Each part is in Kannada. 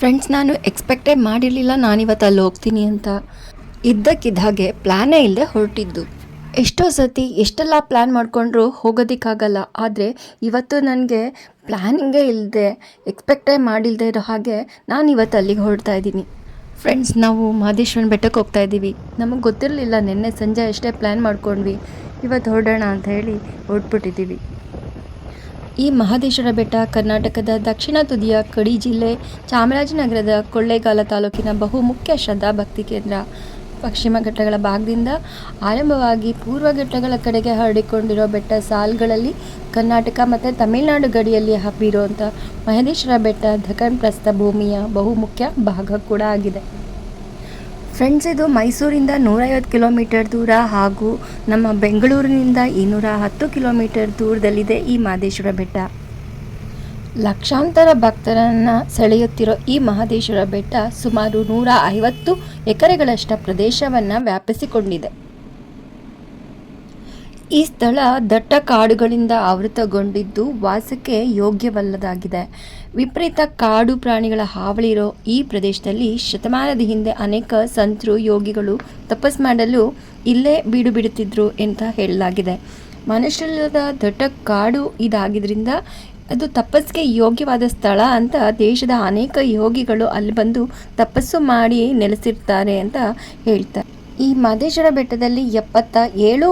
ಫ್ರೆಂಡ್ಸ್ ನಾನು ಎಕ್ಸ್ಪೆಕ್ಟೇ ಮಾಡಿರಲಿಲ್ಲ, ನಾನಿವತ್ತು ಅಲ್ಲಿ ಹೋಗ್ತೀನಿ ಅಂತ. ಇದ್ದಕ್ಕಿದ್ದ ಹಾಗೆ ಪ್ಲ್ಯಾನೇ ಇಲ್ಲದೆ ಹೊರಟಿದ್ದು. ಎಷ್ಟೋ ಸತಿ ಎಷ್ಟೆಲ್ಲ ಪ್ಲ್ಯಾನ್ ಮಾಡಿಕೊಂಡ್ರು ಹೋಗೋದಕ್ಕಾಗಲ್ಲ. ಆದರೆ ಇವತ್ತು ನನಗೆ ಪ್ಲ್ಯಾನಿಂಗೇ ಇಲ್ಲದೆ ಎಕ್ಸ್ಪೆಕ್ಟೇ ಮಾಡಿಲ್ಲದೆ ಇರೋ ಹಾಗೆ ನಾನು ಇವತ್ತು ಅಲ್ಲಿಗೆ ಹೊರಡ್ತಾ ಇದ್ದೀನಿ. ಫ್ರೆಂಡ್ಸ್ ನಾವು ಮಹದೇಶ್ವರನ ಬೆಟ್ಟಕ್ಕೆ ಹೋಗ್ತಾ ಇದ್ದೀವಿ. ನಮಗೆ ಗೊತ್ತಿರಲಿಲ್ಲ, ನಿನ್ನೆ ಸಂಜೆ ಅಷ್ಟೇ ಪ್ಲ್ಯಾನ್ ಮಾಡ್ಕೊಂಡ್ವಿ. ಇವತ್ತು ಹೊರಡೋಣ ಅಂತ ಹೇಳಿ ಹೊರಟ್ಬಿಟ್ಟಿದ್ದೀವಿ. ಈ ಮಹದೇಶ್ವರ ಬೆಟ್ಟ ಕರ್ನಾಟಕದ ದಕ್ಷಿಣ ತುದಿಯ ಕಡಿ ಜಿಲ್ಲೆ ಚಾಮರಾಜನಗರದ ಕೊಳ್ಳೇಗಾಲ ತಾಲೂಕಿನ ಬಹುಮುಖ್ಯ ಶ್ರದ್ಧಾ ಭಕ್ತಿ ಕೇಂದ್ರ. ಪಶ್ಚಿಮ ಘಟ್ಟಗಳ ಭಾಗದಿಂದ ಆರಂಭವಾಗಿ ಪೂರ್ವ ಘಟ್ಟಗಳ ಕಡೆಗೆ ಹರಡಿಕೊಂಡಿರೋ ಬೆಟ್ಟ ಸಾಲ್ಗಳಲ್ಲಿ ಕರ್ನಾಟಕ ಮತ್ತು ತಮಿಳುನಾಡು ಗಡಿಯಲ್ಲಿ ಹಬ್ಬಿರುವಂಥ ಮಹದೇಶ್ವರ ಬೆಟ್ಟ ದಖನ್ ಪ್ರಸ್ಥ ಭೂಮಿಯ ಬಹುಮುಖ್ಯ ಭಾಗ ಕೂಡ ಆಗಿದೆ. ಫ್ರೆಂಡ್ಸ್ ಇದು ಮೈಸೂರಿಂದ ನೂರೈವತ್ತು ಕಿಲೋಮೀಟರ್ ದೂರ ಹಾಗೂ ನಮ್ಮ ಬೆಂಗಳೂರಿನಿಂದ ಇನ್ನೂರ ಹತ್ತು ಕಿಲೋಮೀಟರ್ ದೂರದಲ್ಲಿದೆ ಈ ಮಹದೇಶ್ವರ ಬೆಟ್ಟ. ಲಕ್ಷಾಂತರ ಭಕ್ತರನ್ನು ಸೆಳೆಯುತ್ತಿರೋ ಈ ಮಹದೇಶ್ವರ ಬೆಟ್ಟ ಸುಮಾರು ನೂರ ಐವತ್ತು ಎಕರೆಗಳಷ್ಟು ಪ್ರದೇಶವನ್ನು ವ್ಯಾಪಿಸಿಕೊಂಡಿದೆ. ಈ ಸ್ಥಳ ದಟ್ಟ ಕಾಡುಗಳಿಂದ ಆವೃತಗೊಂಡಿದ್ದು ವಾಸಕ್ಕೆ ಯೋಗ್ಯವಲ್ಲದಾಗಿದೆ. ವಿಪರೀತ ಕಾಡು ಪ್ರಾಣಿಗಳ ಹಾವಳಿ ಇರೋ ಈ ಪ್ರದೇಶದಲ್ಲಿ ಶತಮಾನದ ಹಿಂದೆ ಅನೇಕ ಸಂತರು ಯೋಗಿಗಳು ತಪಸ್ ಮಾಡಲು ಇಲ್ಲೇ ಬೀಡು ಬಿಡುತ್ತಿದ್ರು ಅಂತ ಹೇಳಲಾಗಿದೆ. ಮನುಷ್ಯರದ ದಟ್ಟ ಕಾಡು ಇದಾಗಿದ್ದರಿಂದ ಅದು ತಪಸ್ಸಿಗೆ ಯೋಗ್ಯವಾದ ಸ್ಥಳ ಅಂತ ದೇಶದ ಅನೇಕ ಯೋಗಿಗಳು ಅಲ್ಲಿ ಬಂದು ತಪಸ್ಸು ಮಾಡಿ ನೆಲೆಸಿರ್ತಾರೆ ಅಂತ ಹೇಳ್ತಾರೆ. ಈ ಮಾದೇಶ್ವರ ಬೆಟ್ಟದಲ್ಲಿ ಎಪ್ಪತ್ತ ಏಳು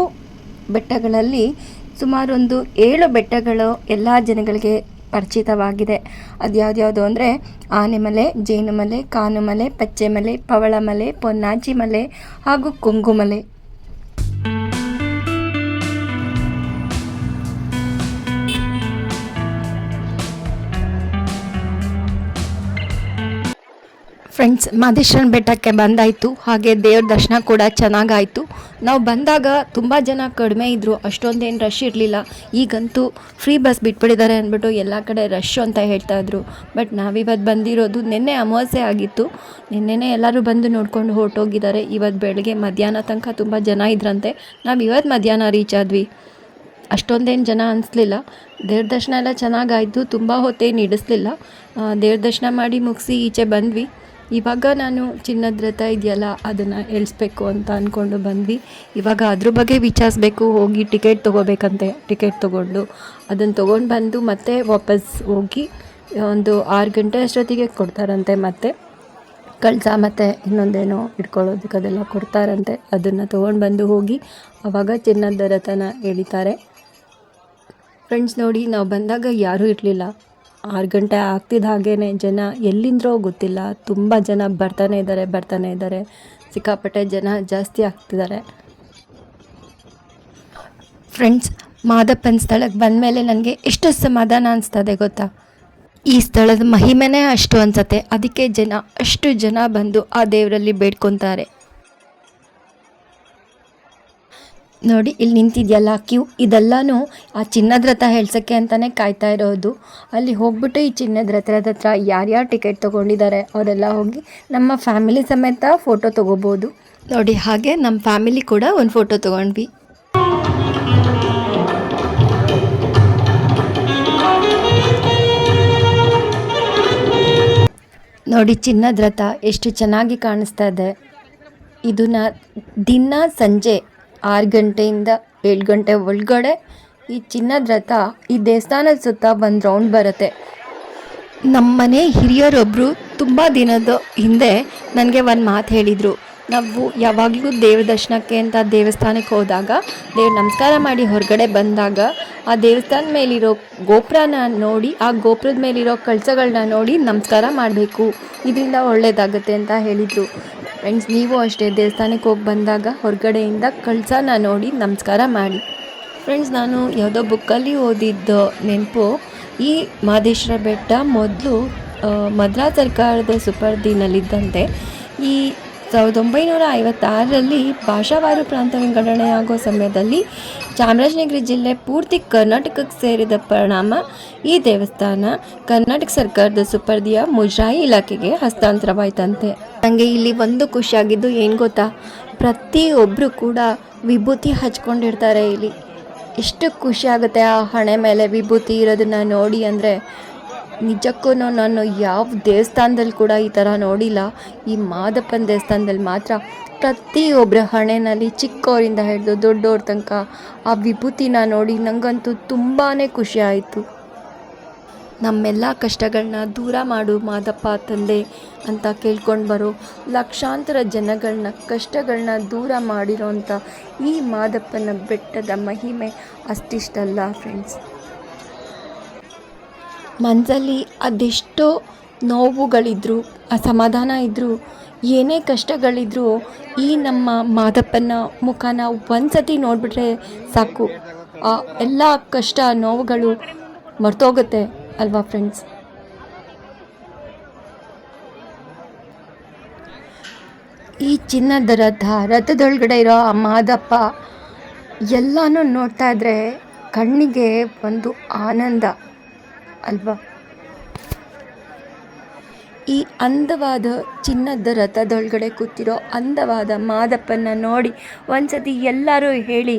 ಬೆಟ್ಟಗಳಲ್ಲಿ ಸುಮಾರು ಒಂದು ಏಳು ಬೆಟ್ಟಗಳು ಎಲ್ಲ ಜನಗಳಿಗೆ ಪರಿಚಿತವಾಗಿದೆ. ಅದು ಯಾವ್ದ್ಯಾವುದು ಅಂದರೆ ಆನೆಮಲೆ, ಜೇನುಮಲೆ, ಕಾನುಮಲೆ, ಪಚ್ಚೆಮಲೆ, ಪವಳಮಲೆ ಪೊನ್ನಾಚಿ ಮಲೆ ಹಾಗೂ ಕೊಂಗುಮಲೆ ಫ್ರೆಂಡ್ಸ್ ಮಾದೇಶ್ವರನ ಬೆಟ್ಟಕ್ಕೆ ಬಂದಾಯಿತು. ಹಾಗೆ ದೇವ್ರ ದರ್ಶನ ಕೂಡ ಚೆನ್ನಾಗಾಯಿತು. ನಾವು ಬಂದಾಗ ತುಂಬ ಜನ ಕಡಿಮೆ ಇದ್ದರು ಅಷ್ಟೊಂದೇನು ರಶ್ ಇರಲಿಲ್ಲ. ಈಗಂತೂ ಫ್ರೀ ಬಸ್ ಬಿಟ್ಬಿಟ್ಟಿದ್ದಾರೆ ಅಂದ್ಬಿಟ್ಟು ಎಲ್ಲ ಕಡೆ ರಶ್ ಅಂತ ಹೇಳ್ತಾ ಇದ್ರು. ಬಟ್ ನಾವಿವತ್ತು ಬಂದಿರೋದು ನಿನ್ನೆ ಅಮಾವಾಸ್ಯೆ ಆಗಿತ್ತು. ನಿನ್ನೆನೇ ಎಲ್ಲರೂ ಬಂದು ನೋಡ್ಕೊಂಡು ಹೊರಟೋಗಿದ್ದಾರೆ. ಇವತ್ತು ಬೆಳಗ್ಗೆ ಮಧ್ಯಾಹ್ನ ತನಕ ತುಂಬ ಜನ ಇದ್ರಂತೆ. ನಾವು ಇವತ್ತು ಮಧ್ಯಾಹ್ನ ರೀಚ್ ಆದ್ವಿ. ಅಷ್ಟೊಂದೇನು ಜನ ಅನಿಸ್ಲಿಲ್ಲ. ದೇವ್ರ ದರ್ಶನ ಎಲ್ಲ ಚೆನ್ನಾಗಾಯಿತು. ತುಂಬ ಹೊತ್ತೇನು ಇಡಿಸ್ಲಿಲ್ಲ ದೇವ್ರ ದರ್ಶನ ಮಾಡಿ ಮುಗಿಸಿ ಈಚೆ ಬಂದ್ವಿ. ಇವಾಗ ನಾನು ಚಿನ್ನದ ರಥ ಇದೆಯಲ್ಲ, ಅದನ್ನು ಎಳಿಸ್ಬೇಕು ಅಂತ ಅಂದ್ಕೊಂಡು ಬಂದ್ವಿ. ಇವಾಗ ಅದ್ರ ಬಗ್ಗೆ ವಿಚಾರಿಸ್ಬೇಕು, ಹೋಗಿ ಟಿಕೆಟ್ ತೊಗೋಬೇಕಂತೆ, ಟಿಕೆಟ್ ತೊಗೊಂಡು. ಅದನ್ನು ತೊಗೊಂಡು ಬಂದು ಮತ್ತೆ ವಾಪಸ್ ಹೋಗಿ ಒಂದು ಆರು ಗಂಟೆ ಅಷ್ಟೊತ್ತಿಗೆ ಕೊಡ್ತಾರಂತೆ ಮತ್ತೆ. ಕಳಸ ಮತ್ತು ಇನ್ನೊಂದೇನೋ ಇಟ್ಕೊಳ್ಳೋದಕ್ಕೆ ಅದೆಲ್ಲ ಕೊಡ್ತಾರಂತೆ. ಅದನ್ನು ತೊಗೊಂಡು ಬಂದು ಹೋಗಿ ಆವಾಗ ಚಿನ್ನದ ರಥನ ಎಳಿತಾರೆ. ಫ್ರೆಂಡ್ಸ್ ನೋಡಿ, ನಾವು ಬಂದಾಗ ಯಾರೂ ಇರಲಿಲ್ಲ. ಆರು ಗಂಟೆ ಆಗ್ತಿದ್ದ ಹಾಗೇ ಜನ ಎಲ್ಲಿಂದ್ರೋ ಗೊತ್ತಿಲ್ಲ. ತುಂಬ ಜನ ಬರ್ತಾನೆ ಇದ್ದಾರೆ ಬರ್ತಾನೆ ಇದ್ದಾರೆ. ಸಿಕ್ಕಾಪಟ್ಟೆ ಜನ ಜಾಸ್ತಿ ಆಗ್ತಿದ್ದಾರೆ. ಫ್ರೆಂಡ್ಸ್, ಮಾದಪ್ಪನ ಸ್ಥಳಕ್ಕೆ ಬಂದ ಮೇಲೆ ನನಗೆ ಎಷ್ಟು ಸಮಾಧಾನ ಅನಿಸ್ತದೆ ಗೊತ್ತಾ? ಈ ಸ್ಥಳದ ಮಹಿಮೆನೇ ಅಷ್ಟು ಅನ್ಸತ್ತೆ. ಅದಕ್ಕೆ ಜನ, ಅಷ್ಟು ಜನ ಬಂದು ಆ ದೇವರಲ್ಲಿ ಬೇಡ್ಕೊತಾರೆ. ನೋಡಿ, ಇಲ್ಲಿ ನಿಂತಿದೆಯಲ್ಲ ಕ್ಯೂ. ಇದೆಲ್ಲನೂ ಆ ಚಿನ್ನದ ರಥ ಹೇಳ್ಸೋಕ್ಕೆ ಅಂತಲೇ ಕಾಯ್ತಾ ಇರೋದು. ಅಲ್ಲಿ ಹೋಗ್ಬಿಟ್ಟು ಈ ಚಿನ್ನದ ರಥದ ಹತ್ರ ಯಾರ್ಯಾರು ಟಿಕೆಟ್ ತೊಗೊಂಡಿದ್ದಾರೆ, ಅವರೆಲ್ಲ ಹೋಗಿ ನಮ್ಮ ಫ್ಯಾಮಿಲಿ ಸಮೇತ ಫೋಟೋ ತೊಗೋಬೋದು. ನೋಡಿ, ಹಾಗೆ ನಮ್ಮ ಫ್ಯಾಮಿಲಿ ಕೂಡ ಒಂದು ಫೋಟೋ ತೊಗೊಂಡ್ವಿ. ನೋಡಿ ಚಿನ್ನದ ರಥ ಎಷ್ಟು ಚೆನ್ನಾಗಿ ಕಾಣಿಸ್ತಾ ಇದೆ. ಇದನ್ನ ದಿನ ಸಂಜೆ ಆರು ಗಂಟೆಯಿಂದ ಏಳು ಗಂಟೆ ಒಳಗಡೆ ಈ ಚಿನ್ನದ ರಥ ಈ ದೇವಸ್ಥಾನದ ಸುತ್ತ ಒಂದು ರೌಂಡ್ ಬರುತ್ತೆ. ನಮ್ಮನೆ ಹಿರಿಯರೊಬ್ಬರು ತುಂಬ ದಿನದ ಹಿಂದೆ ನನಗೆ ಒಂದು ಮಾತು ಹೇಳಿದರು. ನಾವು ಯಾವಾಗಲೂ ದೇವ್ರ ದರ್ಶನಕ್ಕೆ ಅಂತ ದೇವಸ್ಥಾನಕ್ಕೆ ಹೋದಾಗ, ದೇವ್ರ ನಮಸ್ಕಾರ ಮಾಡಿ ಹೊರಗಡೆ ಬಂದಾಗ, ಆ ದೇವಸ್ಥಾನದ ಮೇಲಿರೋ ಗೋಪುರನ ನೋಡಿ, ಆ ಗೋಪುರದ ಮೇಲಿರೋ ಕಳಸಗಳನ್ನ ನೋಡಿ ನಮಸ್ಕಾರ ಮಾಡಬೇಕು. ಇದರಿಂದ ಒಳ್ಳೆಯದಾಗುತ್ತೆ ಅಂತ ಹೇಳಿದರು. ಫ್ರೆಂಡ್ಸ್ ನೀವು ಅಷ್ಟೇ ದೇವಸ್ಥಾನಕ್ಕೆ ಹೋಗಿ ಬಂದಾಗ ಹೊರಗಡೆಯಿಂದ ಕಳಸನ ನೋಡಿ ನಮಸ್ಕಾರ ಮಾಡಿ. ಫ್ರೆಂಡ್ಸ್ ನಾನು ಯಾವುದೋ ಬುಕ್ಕಲ್ಲಿ ಓದಿದ್ದ ನೆನಪು, ಈ ಮಾದೇಶ್ವರ ಬೆಟ್ಟ ಮೊದಲು ಮದ್ರಾ ಸರ್ಕಾರದ ಸುಪರ್ದಿನಲ್ಲಿದ್ದಂತೆ ಈ ಸಾವಿರದ ಒಂಬೈನೂರ ಐವತ್ತಾರರಲ್ಲಿ ಭಾಷಾವಾರು ಪ್ರಾಂತ ವಿಂಗಡಣೆ ಆಗೋ ಸಮಯದಲ್ಲಿ ಚಾಮರಾಜನಗರ ಜಿಲ್ಲೆ ಪೂರ್ತಿ ಕರ್ನಾಟಕಕ್ಕೆ ಸೇರಿದ ಪರಿಣಾಮ ಈ ದೇವಸ್ಥಾನ ಕರ್ನಾಟಕ ಸರ್ಕಾರದ ಸುಪರ್ದಿಯ ಮುಜರಾಯಿ ಇಲಾಖೆಗೆ ಹಸ್ತಾಂತರವಾಯ್ತಂತೆ. ನನಗೆ ಇಲ್ಲಿ ಒಂದು ಖುಷಿಯಾಗಿದ್ದು ಏನು ಗೊತ್ತಾ? ಪ್ರತಿಯೊಬ್ಬರು ಕೂಡ ವಿಭೂತಿ ಹಚ್ಕೊಂಡಿರ್ತಾರೆ ಇಲ್ಲಿ. ಎಷ್ಟು ಖುಷಿ ಆಗುತ್ತೆ ಆ ಹಣೆ ಮೇಲೆ ವಿಭೂತಿ ಇರೋದನ್ನ ನೋಡಿ ಅಂದರೆ ನಿಜಕ್ಕೂ ನಾನು ಯಾವ ದೇವಸ್ಥಾನದಲ್ಲಿ ಕೂಡ ಈ ಥರ ನೋಡಿಲ್ಲ. ಈ ಮಾದಪ್ಪನ ದೇವಸ್ಥಾನದಲ್ಲಿ ಮಾತ್ರ ಪ್ರತಿಯೊಬ್ಬರ ಹಣೆಯಲ್ಲಿ ಚಿಕ್ಕವರಿಂದ ಹಿಡಿದು ದೊಡ್ಡವ್ರ ತನಕ ಆ ವಿಭೂತಿನ ನೋಡಿ ನನಗಂತೂ ತುಂಬಾ ಖುಷಿ ಆಯಿತು. ನಮ್ಮೆಲ್ಲ ಕಷ್ಟಗಳನ್ನ ದೂರ ಮಾಡು ಮಾದಪ್ಪ ತಂದೆ ಅಂತ ಕೇಳ್ಕೊಂಡು ಬರೋ ಲಕ್ಷಾಂತರ ಜನಗಳನ್ನ ಕಷ್ಟಗಳನ್ನ ದೂರ ಮಾಡಿರೋಂಥ ಈ ಮಾದಪ್ಪನ ಬೆಟ್ಟದ ಮಹಿಮೆ ಅಷ್ಟಿಷ್ಟಲ್ಲ ಫ್ರೆಂಡ್ಸ್ ಮನಸ್ಸಲ್ಲಿ ಅದೆಷ್ಟೋ ನೋವುಗಳಿದ್ರು, ಅಸಮಾಧಾನ ಇದ್ದರೂ ಏನೇ ಕಷ್ಟಗಳಿದ್ರೂ ಈ ನಮ್ಮ ಮಾದಪ್ಪನ ಮುಖನ ಒಂದ್ಸತಿ ನೋಡಿಬಿಟ್ರೆ ಸಾಕು. ಆ ಎಲ್ಲ ಕಷ್ಟ, ನೋವುಗಳು ಮರ್ತೋಗುತ್ತೆ ಅಲ್ವಾ ಫ್ರೆಂಡ್ಸ್ ಈ ಚಿನ್ನದ ರಥ ರಥದೊಳಗಡೆ ಇರೋ ಆ ಮಾದಪ್ಪ ಎಲ್ಲನೂ ನೋಡ್ತಾ ಇದ್ರೆ ಕಣ್ಣಿಗೆ ಒಂದು ಆನಂದ. ಅಲ್ವಾ ಈ ಅಂದವಾದ ಚಿನ್ನದ ರಥದೊಳಗಡೆ ಕೂತಿರೋ ಅಂದವಾದ ಮಾದಪ್ಪನ ನೋಡಿ ಒಂದ್ಸತಿ ಎಲ್ಲರೂ ಹೇಳಿ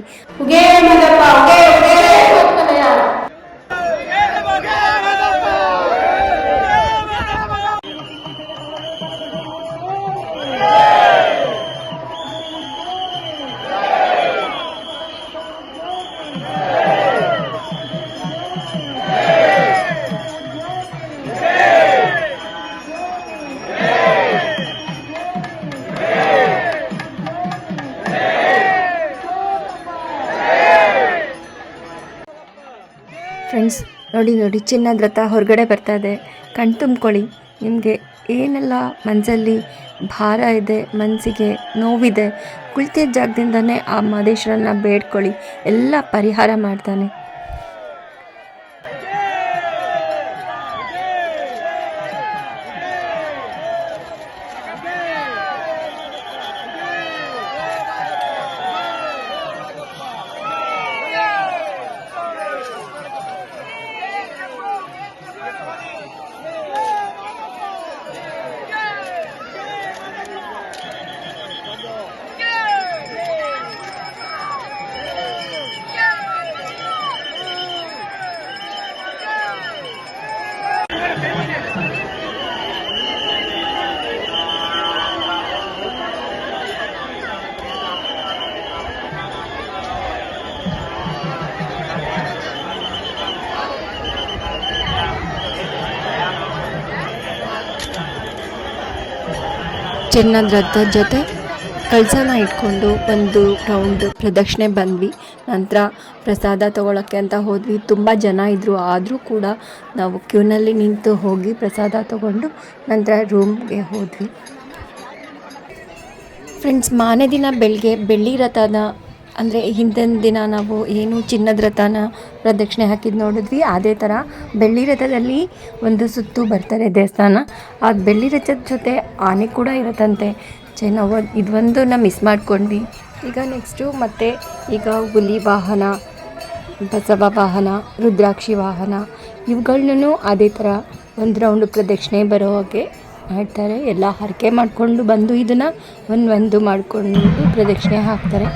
ಫ್ರೆಂಡ್ಸ್ ನೋಡಿ ನೋಡಿ, ಚಿನ್ನದ ರಥ ಹೊರಗಡೆ ಬರ್ತಾ ಇದೆ. ಕಣ್ ತುಂಬ್ಕೊಳ್ಳಿ. ನಿಮಗೆ ಏನೆಲ್ಲ ಮನಸ್ಸಲ್ಲಿ ಭಾರ ಇದೆ ಮನಸ್ಸಿಗೆ ನೋವಿದೆ, ಕುಳಿತಿದ್ದ ಜಾಗದಿಂದನೇ ಆ ಮಹದೇಶ್ವರನ್ನ ಬೇಡ್ಕೊಳ್ಳಿ. ಎಲ್ಲ ಪರಿಹಾರ ಮಾಡ್ತಾನೆ. ಚಿನ್ನದ ರಥದ ಜೊತೆ ಕಳಸನ ಇಟ್ಕೊಂಡು ಒಂದು ರೌಂಡ್ ಪ್ರದಕ್ಷಿಣೆ ಬಂದ್ವಿ. ನಂತರ ಪ್ರಸಾದ ತೊಗೊಳಕ್ಕೆ ಅಂತ ಹೋದ್ವಿ. ತುಂಬ ಜನ ಇದ್ದರು ಆದರೂ ಕೂಡ ನಾವು ಕ್ಯೂನಲ್ಲಿ ನಿಂತು ಹೋಗಿ ಪ್ರಸಾದ ತೊಗೊಂಡು ನಂತರ ರೂಮ್ಗೆ ಹೋದ್ವಿ. ಫ್ರೆಂಡ್ಸ್ ಮಾನೇ ದಿನ ಬೆಳಗ್ಗೆ ಬೆಳ್ಳಿ ರಥನ ಅಂದರೆ ಹಿಂದಿನ ದಿನ ನಾವು ಏನು ಚಿನ್ನದ ರಥನ ಪ್ರದಕ್ಷಿಣೆ ಹಾಕಿದ್ದು ನೋಡಿದ್ವಿ. ಅದೇ ಥರ ಬೆಳ್ಳಿ ರಥದಲ್ಲಿ ಒಂದು ಸುತ್ತು ಬರ್ತಾರೆ ದೇವಸ್ಥಾನ. ಆ ಬೆಳ್ಳಿ ರಥದ ಜೊತೆ ಆನೆ ಕೂಡ ಇರುತ್ತಂತೆ. ಚೆ ನಾವು ಇದೊಂದನ್ನ ಮಿಸ್ ಮಾಡ್ಕೊಂಡ್ವಿ. ಈಗ ನೆಕ್ಸ್ಟು ಮತ್ತು ಈಗ ಹುಲಿ ವಾಹನ, ಬಸವ ವಾಹನ, ರುದ್ರಾಕ್ಷಿ ವಾಹನ, ಇವುಗಳನ್ನೂ ಅದೇ ಥರ ಒಂದು ರೌಂಡ್ ಪ್ರದಕ್ಷಿಣೆ ಬರೋ ಹಾಗೆ ಮಾಡ್ತಾರೆ. ಎಲ್ಲ ಹರಕೆ ಮಾಡಿಕೊಂಡು ಬಂದು ಇದನ್ನು ಒಂದು ಒಂದು ಮಾಡಿಕೊಂಡು ಪ್ರದಕ್ಷಿಣೆ ಹಾಕ್ತಾರೆ.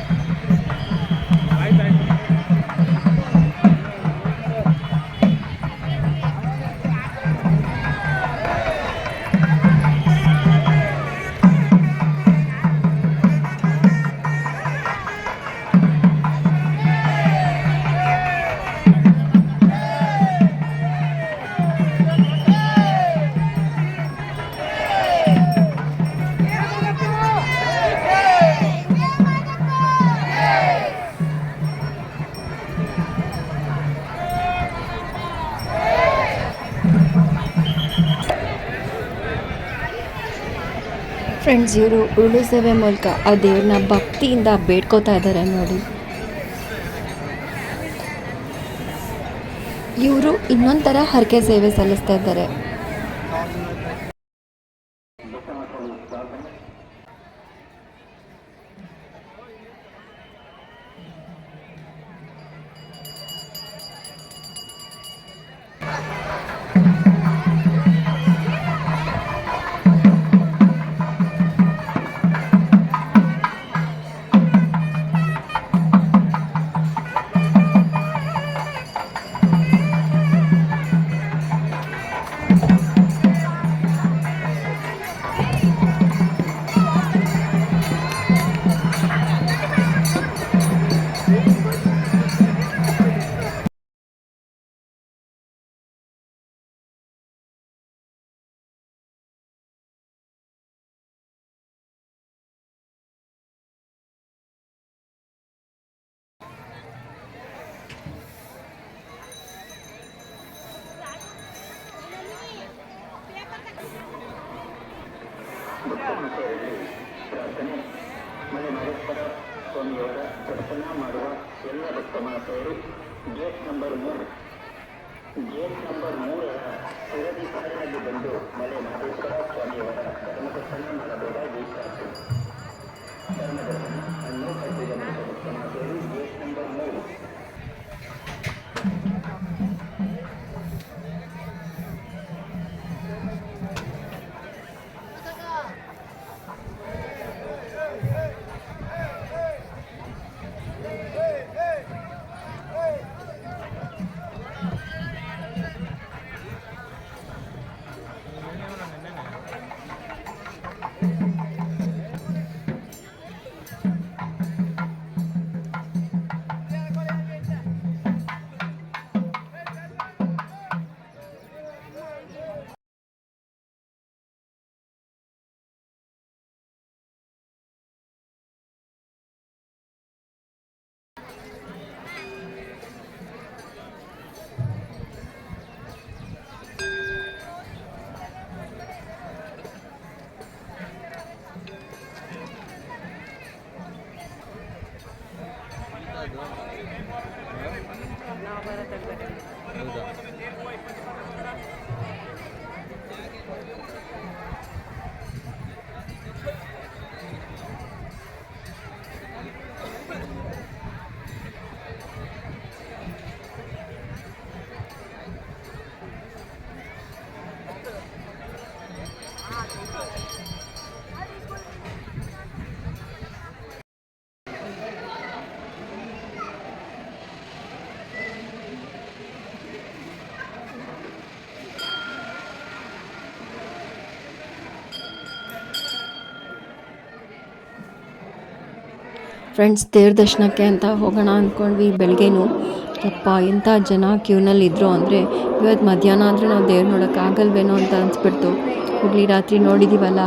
ಉರುಳು ಸೇವೆ ಮೂಲಕ ಆ ದೇವ್ರನ್ನ ಭಕ್ತಿಯಿಂದ ಬೇಡ್ಕೋತಾ ಇದ್ದಾರೆ ನೋಡಿ. ಇವರು ಇನ್ನೊಂದು ಥರ ಹರಕೆ ಸೇವೆ ಸಲ್ಲಿಸ್ತಾ ಇದ್ದಾರೆ. ಮಠದಲ್ಲಿ ಪ್ರಾರ್ಥನೆ ಮನೆ ನಾಗೇಶ್ವರ ಸ್ವಾಮಿಯವರ ದರ್ಶನ ಮಾಡುವ ಎಲ್ಲ ಭಕ್ತ ಮಹಾಶಯರು ಗೇಟ್ ನಂಬರ್ ಮೂರು ಗೇಟ್ ನಂಬರ್ ಮೂರರ ಸುರದಿ ಕಾರಿನಲ್ಲಿ ಬಂದು ಮಲೆ ನಾಗೇಶ್ವರ ಸ್ವಾಮಿಯವರ ಧರ್ಮ ದರ್ಶನ ಮಾಡಬಹುದಾಗಿ ಪ್ರಾರ್ಥನೆ ಧರ್ಮ ದರ್ಶನ ಹೌದಾ ಫ್ರೆಂಡ್ಸ್ ದೇವ್ರ ದರ್ಶನಕ್ಕೆ ಅಂತ ಹೋಗೋಣ ಅಂದ್ಕೊಂಡ್ವಿ ಬೆಳಗ್ಗೆನೂ. ಅಪ್ಪ ಎಂಥ ಜನ ಕ್ಯೂನಲ್ಲಿ ಇದ್ರು ಅಂದರೆ ಇವತ್ತು ಮಧ್ಯಾಹ್ನ ಆದರೆ ನಾವು ದೇವ್ರು ನೋಡೋಕ್ಕಾಗಲ್ವೇನೋ ಅಂತ ಅನಿಸ್ಬಿಡ್ತು. ಹೋಗಲಿ, ರಾತ್ರಿ ನೋಡಿದ್ದೀವಲ್ಲ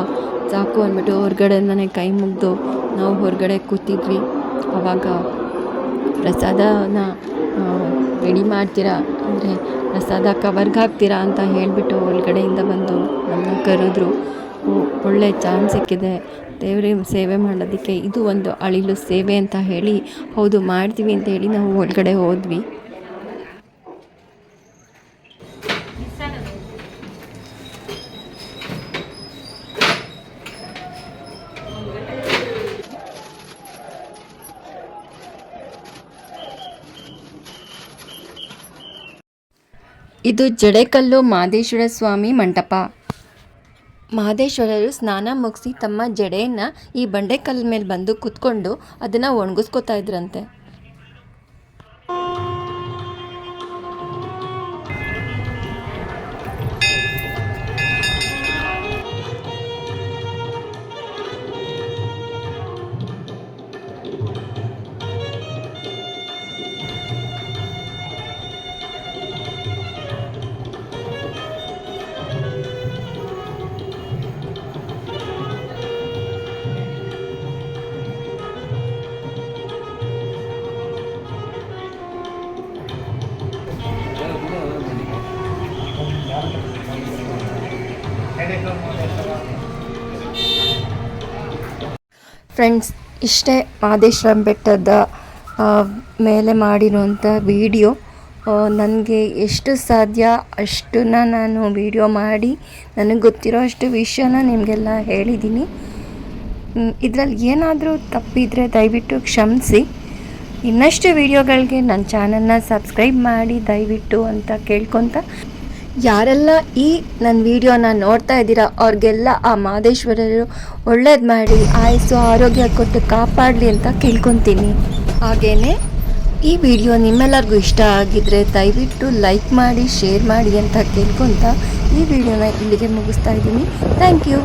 ಸಾಕು ಅಂದ್ಬಿಟ್ಟು ಹೊರ್ಗಡೆಯಿಂದನೇ ಕೈ ಮುಗಿದು ನಾವು ಹೊರಗಡೆ ಕೂತಿದ್ವಿ. ಆವಾಗ ಪ್ರಸಾದನ ರೆಡಿ ಮಾಡ್ತೀರಾ? ಅಂದರೆ ಪ್ರಸಾದ ಕವರ್ಗೆ ಹಾಕ್ತೀರಾ ಅಂತ ಹೇಳಿಬಿಟ್ಟು ಒಳಗಡೆಯಿಂದ ಬಂದು ನಮ್ಮನ್ನು ಕರೆದ್ರು. ಒಳ್ಳೆ ಚಾನ್ಸ್ ಸಿಕ್ಕಿದೆ. ದೇವ್ರ, ಸೇವೆ ಮಾಡೋದಕ್ಕೆ ಇದು ಒಂದು ಅಳಿಲು ಸೇವೆ ಅಂತ ಹೇಳಿ ಹೌದು ಮಾಡ್ತೀವಿ ಅಂತ ಹೇಳಿ ನಾವು ಒಳಗಡೆ ಹೋದ್ವಿ. ಇದು ಜಡೆಕಲ್ಲು ಮಾದೇಶ್ವರ ಸ್ವಾಮಿ ಮಂಟಪ. ಮಹದೇಶ್ವರರು ಸ್ನಾನ ಮುಗಿಸಿ ತಮ್ಮ ಜಡೆಯನ್ನು ಈ ಬಂಡೆಕಲ್ಲ ಮೇಲೆ ಬಂದು ಕೂತ್ಕೊಂಡು ಅದನ್ನು ಒಣಗಿಸ್ಕೊತಾ ಇದ್ರಂತೆ. ಫ್ರೆಂಡ್ಸ್ ಇಷ್ಟೇ ಮಾದೇಶ್ವರ ಬೆಟ್ಟದ ಮೇಲೆ ಮಾಡಿರುವಂಥ ವಿಡಿಯೋ ನನಗೆ ಎಷ್ಟು ಸಾಧ್ಯ ಅಷ್ಟನ್ನ ನಾನು ವಿಡಿಯೋ ಮಾಡಿ, ನನಗೆ ಗೊತ್ತಿರೋ ಅಷ್ಟು ವಿಷಯನ ನಿಮಗೆಲ್ಲ ಹೇಳಿದ್ದೀನಿ. ಇದರಲ್ಲಿ ಏನಾದರೂ ತಪ್ಪಿದರೆ ದಯವಿಟ್ಟು ಕ್ಷಮಿಸಿ. ಇನ್ನಷ್ಟು ವಿಡಿಯೋಗಳಿಗೆ ನನ್ನ ಚಾನಲ್ನ ಸಬ್ಸ್ಕ್ರೈಬ್ ಮಾಡಿ, ದಯವಿಟ್ಟು ಅಂತ ಕೇಳ್ಕೊತ. ಯಾರೆಲ್ಲ ಈ ನನ್ನ ವಿಡಿಯೋನ ನೋಡ್ತಾ ಇದ್ದೀರಾ, ಅವ್ರಿಗೆಲ್ಲ ಆ ಮಾದೇಶ್ವರರು ಒಳ್ಳೇದು ಮಾಡಿ, ಆಯಸ್ಸು, ಆರೋಗ್ಯ ಕೊಟ್ಟು ಕಾಪಾಡಲಿ ಅಂತ ಕೇಳ್ಕೊತೀನಿ. ಹಾಗೇ ಈ ವಿಡಿಯೋ ನಿಮ್ಮೆಲ್ಲರಿಗೂ ಇಷ್ಟ ಆಗಿದ್ರೆ ದಯವಿಟ್ಟು ಲೈಕ್ ಮಾಡಿ, ಶೇರ್ ಮಾಡಿ ಅಂತ ಕೇಳ್ಕೊತ ಈ ವಿಡಿಯೋನ ಇಲ್ಲಿಗೆ ಮುಗಿಸ್ತಾ ಇದ್ದೀನಿ. Thank you.